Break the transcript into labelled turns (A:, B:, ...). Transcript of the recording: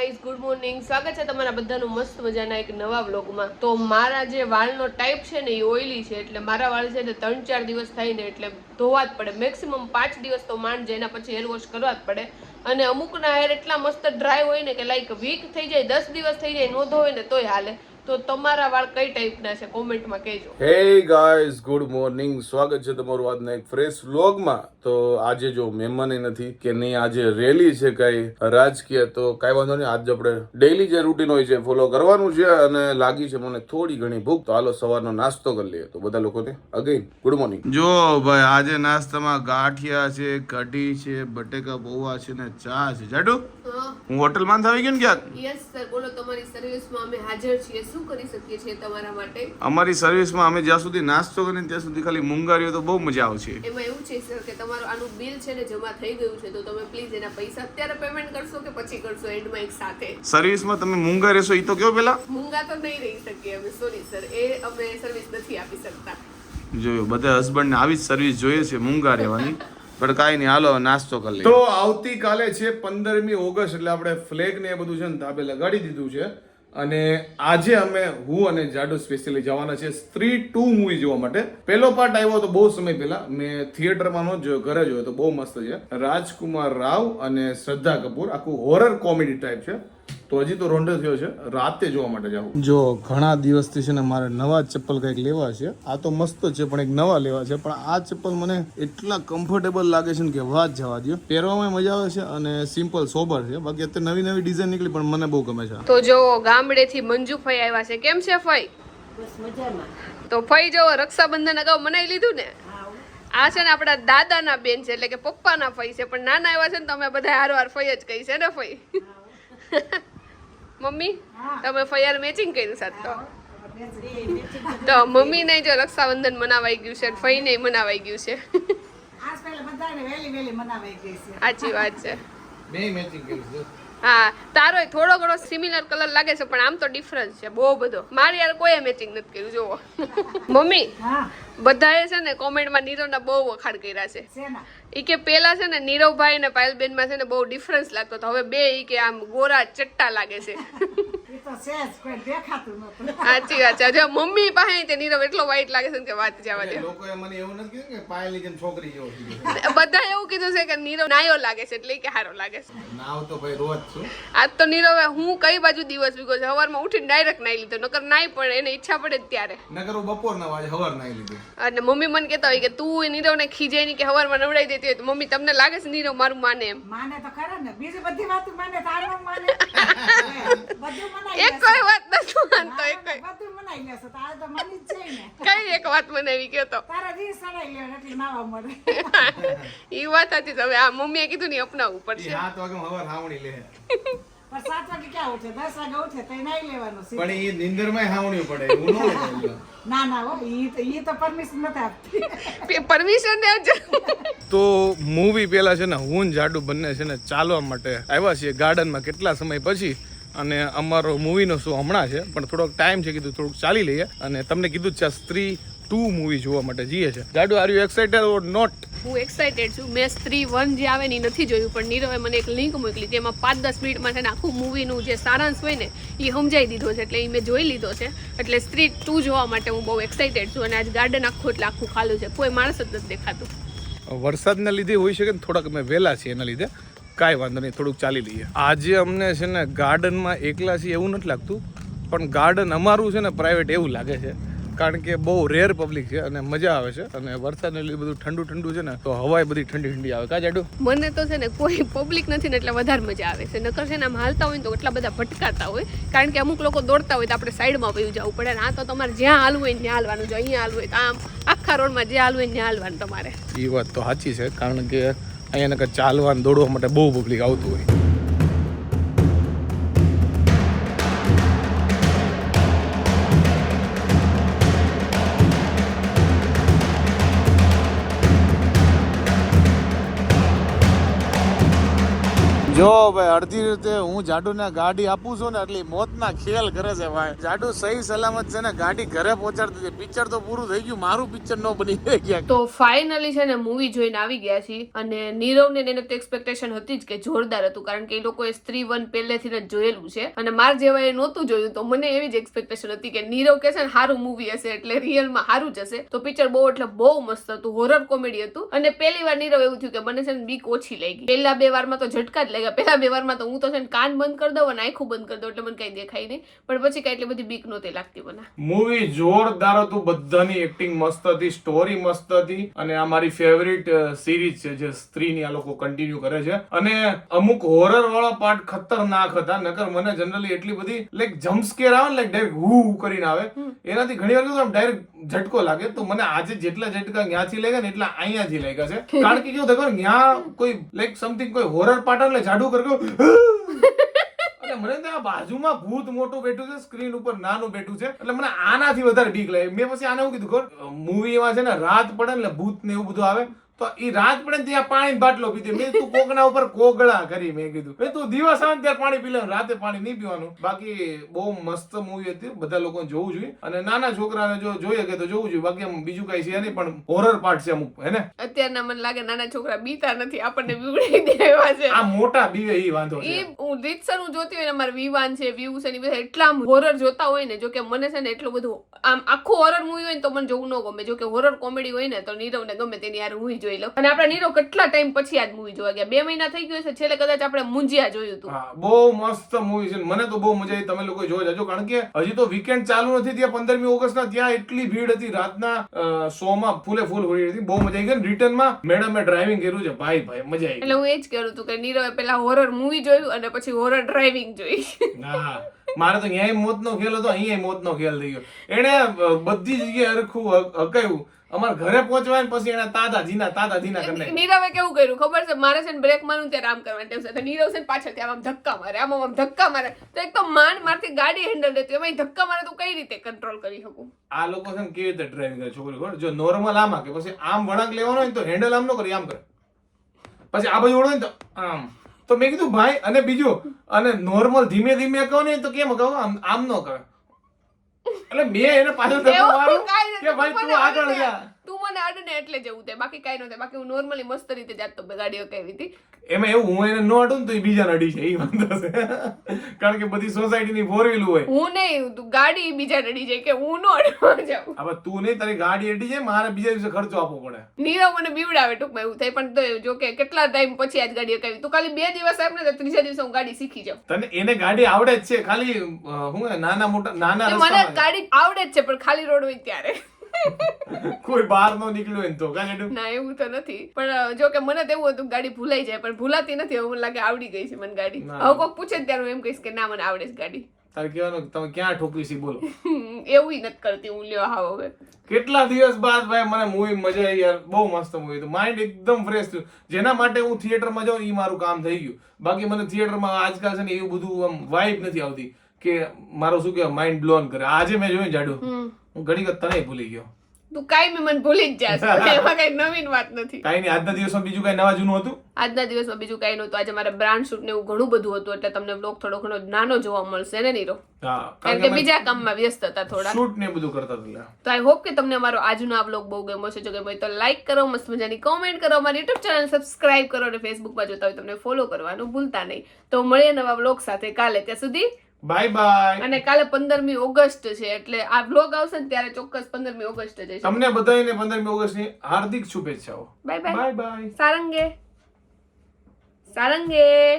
A: Guys good morning સ્વાગત છે તમારા બધાનું મસ્ત મજાના એક નવા વ્લોગમાં તો મારા જે વાળનો ટાઈપ છે ને એ ઓઇલી છે, એટલે મારા વાળ છે ને ત્રણ ચાર દિવસ થાય ને એટલે ધોવા જ પડે. મેક્સિમમ પાંચ દિવસ તો માંડ જાય, એના પછી હેર વોશ કરવા જ પડે. અને અમુકના હેર એટલા મસ્ત ડ્રાય હોય ને કે લાઈક વીક થઈ જાય, દસ દિવસ થઈ જાય, નો ધોવે ને તોય હાલે. તો તમારા વાળ કઈ ટાઈપના છે? કોમેન્ટમાં કહેજો.
B: Hey guys good morning. સ્વાગત છે તમારું આજના એક ફ્રેશ વ્લોગમાં. તો આજે જો મહેમાન નથી કે નહીં આજે રેલી છે કઈ રાજકીય તો કઈ વાંધો નહીં. આજે આપણે ડેઈલી જે રૂટીન હોય છે ફોલો કરવાનું છે અને લાગી છે મને થોડી ઘણી ભૂખ. તો હાલો સવારનો નાસ્તો કરી લઈએ. તો બધા લોકોને અગેન ગુડ મોર્નિંગ. જો ભાઈ આજે નાસ્તામાં ગાંઠિયા છે કઢી છે બટેકા પૌવા છે ને ચા છે. જાડુ હું. હોટલમાં આવી ગયો ને ક્યાંક?
A: યસ સર બોલો તમારી સર્વિસમાં અમે હાજર છીએ. શું કરી શકીએ છીએ તમારા માટે?
B: અમારી સર્વિસમાં અમે જ્યાં સુધી નાસ્તો કરીને ત્યાં સુધી ખાલી મુંગારીઓ તો બહુ મજા આવશે
A: એમાં એવું છે સર કે તમારું આનું બિલ છે ને જમા થઈ ગયું છે તો તમે પ્લીઝ એના પૈસા અત્યારે પેમેન્ટ કરશો કે પછી કરશો એન્ડમાં એક સાથે?
B: સર્વિસમાં તમે મૂંગા રહેશો એ તો કયો પેલા?
A: મૂંગા તો નહીં રહી શકીએ અમે સોરી સર એ અમે સર્વિસ નથી આપી શકતા.
B: જોયું બધા હસબન્ડને આવી જ સર્વિસ જોઈએ છે મૂંગા રહેવાની પણ કાંઈ નહીં હાલો નાસ્તો કરી લઈએ. તો આવતીકાલે છે પંદરમી ઓગસ્ટ એટલે આપણે ફ્લેગ ને એ બધું છે ને તાબે લગાડી દીધું છે. અને આજે અમે હું અને જાડુ સ્પેશિયલી જવાના છે સ્ત્રી ટુ મૂવી જોવા માટે. પહેલો પાર્ટ આવ્યો તો બહુ સમય પહેલા. મેં થિયેટરમાં નો જોયો, ઘરે જોયો તો બહુ મસ્ત છે. રાજકુમાર રાવ અને શ્રદ્ધા કપૂર. આખું હોરર કોમેડી ટાઈપ છે. તો હજી તો રોંડો થયો છે. રાતે જોવા માટે જાવ જો ઘણા દિવસથી છે ને મારે નવા ચપ્પલ કંઈક લેવા છે. આ તો મસ્ત છે પણ એક નવા લેવા છે. પણ આ ચપ્પલ મને એટલા કમ્ફર્ટેબલ લાગે છે ને કે વાત જવા દો પહેરવામાં મજા આવે છે અને સિમ્પલ સોબર છે. બાકી અત્યારે નવી નવી ડિઝાઇન નીકળી પણ મને બહુ ગમે છે.
A: તો જો ગામડેથી મંજુ ફઈ આવ્યા છે. કેમ છે ફઈ? મજામાં. તો ફઈ જો રક્ષાબંધન અગાઉ મનાઈ લીધું ને? આ છે ને આપણા દાદાના બેન છે એટલે કે પપ્પાના ફઈ છે. પણ નાના એવા છે ને તમે બધા હારો હાર ફઈ જ કહી છે ને ફઈ? મમ્મી તમે ફૈયાર મેચિંગ કર્યું સાત તો. તો મમ્મી ને જો રક્ષાબંધન મનાવાઈ ગયું છે ફઈ ને મનાવાઈ ગયું છે.
C: આજ પહેલા બધાને વહેલી વહેલી મનાવાઈ ગઈ છે.
A: સાચી વાત છે.
B: મેચિંગ કર્યું છે.
A: હા તારો થોડો ઘણો સિમિલર કલર લાગે છે પણ આમ તો ડિફરન્સ છે બહુ બધો. મારી યાર કોઈ મેચિંગ નથી કર્યું જોવો મમ્મી બધાએ છે ને કોમેન્ટમાં નીરવના બહુ વખાણ કર્યા છે. ઈ કે પેલા છે ને નીરવભાઈ અને પાયલબેનમાં છે ને બહુ ડિફરન્સ લાગતો હતો. હવે બે ઈ કે આમ ગોરા ચટ્ટા લાગે છે. સાચી વાત છે. જો મમ્મી પાસે તે નીરવ એટલો વાઈટ લાગે છે ને કે વાત જવા દે.
B: લોકોએ મને એવું નથી કીધું કે પાયલની જેમ છોકરી જેવો
A: બધા એવું કીધું છે કે નીરવ નાયો લાગે છે એટલે કે હારો લાગે છે.
B: નાવ તો ભાઈ રોજ છું.
A: આજ તો નીરવે હું કઈ બાજુ દિવસ વીગો છે? સવારમાં ઉઠીને ડાયરેક્ટ નાઈ લીધો. નકર નાઈ પડે એને ઈચ્છા પડે જ ત્યારે.
B: નકર હું બપોર ના વાજે હવાર નાઈ લીધો.
A: અને મમ્મી મને કહેતા હોય કે તું એ નીરવને ખીજે નહીં કે સવારમાં નવડાવી દેતી હોય તો મમ્મી તમને લાગે છે નીરવ મારું માને એમ?
C: માને તો ખરા ને. બીજી બધી વાત માને તારું માને. બધું
A: એક કોઈ વાત નથી માનતો એક કોઈ
C: બધું મનાઈ લેશે તારે તો મની જ છે ને.
A: કઈ એક વાત મને ગયો તો.
C: તારે રી સડાઈ લેવાનું એટલે નાવા મળે
A: એ વાત હતી હવે આ મમ્મીએ કીધું ને અપનાવવું પડશે.
B: હાથ વાગે હવાર હાવણી લે.
C: પણ સાત વાગે ક્યાં ઉઠે? દસ વાગે ઉઠે તો નાઈ લેવાનું છે
B: પણ એ નિંદરમાં હાવણી પડે હું નો
C: ના ના હો ઈ તો ઈ તો પરમિશન નથી આપતી.
A: પરમિશન દેવજો
B: તો મૂવી પેલા છે ને હું જાડુ બંને છે ને ચાલવા માટે આવ્યા છીએ ગાર્ડનમાં કેટલા સમય પછી અને અમારો મૂવીનો શો હમણાં છે પણ થોડોક ટાઈમ છે કીધું થોડુંક ચાલી લઈએ. અને તમને કીધું છે સ્ત્રી ટુ મૂવી જોવા માટે જઈએ છે. Jadu are you excited or not
A: હું એક્સાઇટેડ છું. મેં સ્ત્રી વન જે આવે ને નથી જોયું પણ નીરવે મને એક લિંક મોકલી જેમાં પાંચ દસ મિનિટમાં છે ને આખું મૂવીનું જે સારાંશ હોય ને એ સમજાઈ દીધો છે એટલે એ મેં જોઈ લીધો છે. એટલે સ્ત્રી ટુ જોવા માટે હું બહુ એક્સાઇટેડ છું અને આજ ગાર્ડન આખું એટલે આખું ખાલું છે. કોઈ માણસ જ નથી દેખાતું.
B: વરસાદના લીધે હોઈ શકે ને થોડાક અમે વહેલા છીએ એના લીધે. કાંઈ વાંધો નહીં થોડુંક ચાલી લઈએ. આજે અમને છે ને ગાર્ડનમાં એકલા છીએ એવું નથી લાગતું પણ ગાર્ડન અમારું છે ને પ્રાઇવેટ એવું લાગે છે. કારણ કે બહુ રેર પબ્લિક છે અને મજા આવે છે અને વરસાદને લીધે બધું ઠંડુ ઠંડુ છે ને તો હવાય બધી ઠંડી ઠંડી આવે. કા જાડુ?
A: મને તો છે ને કોઈ પબ્લિક નથી ને એટલે વધારે મજા આવે છે. નકર છે ને આમ હાલતા હોય ને તો એટલા બધા ભટકાતા હોય. કારણ કે અમુક લોકો દોડતા હોય તો આપણે સાઈડમાં વયું જવું પડે ને આ તો તમારે જ્યાં હાલવું હોય ત્યાં હાલવાનું જો અહીંયા હાલવું હોય તો આમ આખા રોડમાં જ્યાં હાલવું હોય ત્યાં હાલવાનું તમારે.
B: એ વાત તો સાચી છે કારણ કે અહીંયા નકર ચાલવા દોડવા માટે બહુ પબ્લિક આવતું હોય. જો ભાઈ, અડધી રીતે હું જાડુને ગાડી આપું છું ને એટલે મોતના ખેલ કરે છે ભાઈ. જાડુ સહી સલામત છે ને, ગાડી ઘરે પહોંચાડતી છે પિક્ચર તો પૂરું થઈ ગયું, મારું પિક્ચર નો બની ગયા
A: તો ફાઇનલી છે ને મૂવી જોઈને આવી ગયા છીએ. અને નીરવ ને એને તો એક્સપેક્ટેશન હતી જ કે જોરદાર હતું, કારણ કે એ લોકોએ સ્ત્રી વન પહેલેથી જ જોયેલું છે. અને માર જેવા એ નહોતું જોયું, તો મને એવી જ એક્સપેક્ટેશન હતી કે નીરવ કે છે ને સારું મૂવી હશે, એટલે રિયલમાં સારું જ હશે. તો પિક્ચર બહુ, એટલે બહુ મસ્ત હતું હોરર કોમેડી હતું. અને પહેલી વાર નીરવ એવું થયું કે મને છે ને બીક ઓછી લાગી. પહેલા બે વારમાં તો ઝટકા જ લાગ્યા પહેલા બે વારમાં તો હું તો છે ને કાન બંધ કરી દઉં અને આંખું બંધ કરી દઉં એટલે મને કઈ દેખાય નહીં. પણ પછી કઈ એટલી બધી બીક નહોતી લાગતી મને.
B: મૂવી જોરદાર હતું બધાની એક્ટિંગ મસ્ત હતી સ્ટોરી મસ્ત હતી. અને આ મારી ફેવરિટ સિરીઝ છે જે સ્ત્રીની આ લોકો કન્ટિન્યુ કરે છે. અને અમુક હોરર વાળા પાર્ટ ખતરનાક હતા નકર મને જનરલી એટલી બધી લાઈક જમ્પસ્કેર આવે ને લાઈક ડાયરેક્ટ હું કરીને આવે. એનાથી ઘણી વાર ડાયરેક્ટ ઝટકો લાગે. તો મને આજે જેટલા ઝટકા ત્યાંથી લાગ્યા ને એટલા અહીંયાથી લાગ્યા છે. કારણ કે કેવું થાય ત્યાં કોઈ લાઈક સમથિંગ કોઈ હોરર પાર્ટ એટલે જાડુ કરકો અને મને ત્યાં બાજુમાં ભૂત મોટું બેઠું છે, સ્ક્રીન ઉપર નાનું બેઠું છે. એટલે મને આનાથી વધારે બીક લાગે. મેં પછી આને એવું કીધું મૂવીમાં છે ને રાત પડે ને ભૂત ને એવું બધું આવે. તો એ રાત પડે ત્યાં પાણી બાટલો પીધી. મેં તું કોકના ઉપર કોગળા કરી. મેં કીધું. મેં તું દિવસ આવે ત્યારે પાણી પી લેવાનું રાતે પાણી નહીં પીવાનું. બાકી બહુ મસ્ત મૂવી હતી. બધા લોકો જોવું જોઈએ. અને નાના છોકરાને જો જોઈએ કે તો જોવું જોઈએ. બાકી આમ બીજું કઈ છે નહીં પણ હોરર પાર્ટ છે અમુક હે ને?
A: અત્યારના મને લાગે નાના છોકરા બીતા નથી. આપણને બીવડી દેવા છે.
B: આ મોટા બીવે એ વાંધો છે.
A: એ હું રીતસર હું જોતી હોય ને મારા વિવાન છે વ્યૂ છે ને બધા એટલા હોરર જોતા હોય ને જો કે મને છે ને એટલું બધું આમ આખું હોરર મૂવી હોય ને તો મને જોવું ન ગમે. જો કે હોરર કોમેડી હોય ને તો નીરવને ગમે તેની યાર હું જોઈ લઉં. અને આપણે નીરો કેટલા ટાઈમ પછી આજ મૂવી જોવા ગયા? બે મહિના થઈ ગયો છે છેલ્લે કદાચ આપણે મુંજિયા જોયું હતું.
B: હા બહુ મસ્ત મૂવી છે. મને તો બહુ મજા આવી. તમે લોકો જોવા જજો કારણ કે હજી તો વીકેન્ડ ચાલુ નથી ત્યાં પંદરમી ઓગસ્ટ ના ત્યાં એટલી ભીડ હતી. રાતના શો માં ફૂલે ફૂલ હોડી હતી. બહુ મજા આવી ગઈ. રિટર્નમાં મેડમે ડ્રાઇવિંગ કર્યું છે. ભાઈ ભાઈ મજા આવી
A: એટલે હું એ જ કહેલું હતું કે નીરવે પેલા હોરર મૂવી જોયું અને પછી હોરર ડ્રાઇવિંગ જોઈ.
B: હા. મારે તો અહીંયા મોત નો ખેલ હતો. અહીંયા મોત નો ખેલ થઈ ગયો. એને બધી જગ્યાએ હરખું હકાયું. અમારા ઘરે પહોંચવા પછી એના તાતાજીના તાતાજીના કરી નાખ્યા.
A: નીરવે કેવું કર્યું? ખબર છે? મારે છે ને બ્રેક મારું ત્યારે આમ કરવાનું ટેવ છે નીરવ છે ને પાછળ આમ આમ ધક્કા મારે આમ આમ ધક્કા મારે. તો એક તો માંડ મારથી ગાડી હેન્ડલ રહેતી એમાં ધક્કા મારે તો કઈ રીતે કંટ્રોલ કરી શકું?
B: આ લોકો છે કેવી રીતે ડ્રાઇવિંગ કરે છોકરી જો નોર્મલ આમ કે પછી આમ વળાંક લેવાનો હોય તો હેન્ડલ આમ ન કરી આમ કરે. પછી આ બાજુ વળો ને તો આમ. તો મેં કીધું ભાઈ અને બીજું અને નોર્મલ ધીમે ધીમે કહો ને તો કેમ કહો? આમ આમ ન કરે એટલે મેં એને પાછળ ધક્કો માર્યો કે ભાઈ
A: તું
B: આગળ જા.
A: તું મને અડે એટલે જવું થાય બાકી કાંઈ ન થાય બાકી હું નોર્મલી મસ્ત રીતે જાતો ગાડીઓ કઈ હતી.
B: એમાં એવું હું એને ન અડું તો એ બીજા અડી છે એ વાંધો છે. કારણ કે બધી સોસાયટીની ફોર વ્હીલ હોય.
A: હું નહીં તું ગાડી બીજા નડી જાય કે હું નો અડવા જાઉં.
B: હવે તું નહીં તારી ગાડી અડી જાય મારે બીજા દિવસે ખર્ચો આપવો પડે.
A: નીરવ મને બીવડાવે ટૂંકમાં એવું થાય પણ તો જો કે કેટલા ટાઈમ પછી આજ ગાડી અકાવી તું ખાલી બે દિવસ આપ ને ત્રીજા દિવસે હું ગાડી શીખી જાઉં.
B: તને એને ગાડી આવડે જ છે ખાલી હું નાના મોટા નાના
A: મને ગાડી આવડે જ છે પણ ખાલી રોડ હોય ત્યારે.
B: કોઈ બહાર નો નીકળ્યો હોય તો
A: ના એવું તો નથી. પણ જો કે મને તો એવું હતું ગાડી ભૂલાઈ જાય પણ ભૂલાતી નથી. હવે મને લાગે આવડી ગઈ છે મને ગાડી. હવે કોઈ પૂછે ત્યારે હું એમ કહીશ કે ના મને આવડે છે ગાડી.
B: તારે કહેવાનું તમે ક્યાં ઠોકી છે બોલો.
A: એવું નથી કરતી હું લ્યો હા હવે.
B: કેટલા દિવસ બાદ ભાઈ મને મૂવી મજા આવી યાર. બહુ મસ્ત મૂવી હતું. માઇન્ડ એકદમ ફ્રેશ થયું. જેના માટે હું થિયેટરમાં જાઉં એ મારું કામ થઈ ગયું. બાકી મને થિયેટરમાં આજકાલ છે ને એવું બધું આમ વાઇબ નથી આવતી. કે મારો શું કે માઇન્ડ બ્લોન કરે. આજે મેં જોયું જાડુ હું ઘણી વખત તને ભૂલી ગયો.
A: તું કાંઈ મને ભૂલી જ જાશ એમાં કઈ નવીન વાત નથી.
B: કાંઈ નહીં આજના દિવસમાં બીજું કઈ નવા જૂનું હતું?
A: આજના દિવસમાં બીજું કઈ નહોતું. આજે મારા બ્રાન્ડ શૂટ ને એવું ઘણું બધું હતું એટલે તમને બ્લોગ થોડો ઘણો નાનો જોવા મળશે ને નીરો કારણ કે બીજા કામમાં વ્યસ્ત હતા થોડા.
B: શૂટ ને બધું કરતા હતા
A: તો આઈ હોપ કે તમને અમારો આજનો આ બ્લોગ બહુ ગમ્યો છે જો ગમ્યો હોય તો લાઈક કરો મસ્ત મજાની કોમેન્ટ કરો અમારી યુટ્યુબ ચેનલ સબસ્ક્રાઇબ કરો અને ફેસબુકમાં જોતા હોય તમને ફોલો કરવાનું ભૂલતા નહીં. તો મળીએ નવા બ્લોગ સાથે કાલે. ત્યાં સુધી
B: બાય બાય
A: અને કાલે પંદરમી ઓગસ્ટ છે એટલે આ બ્લોગ આવશે ને ત્યારે ચોક્કસ પંદરમી ઓગસ્ટ જઈશું
B: તમને બધાને પંદરમી ઓગસ્ટની હાર્દિક શુભેચ્છાઓ.
A: બાય બાય
B: બાય બાય
A: સારંગે. સારંગે.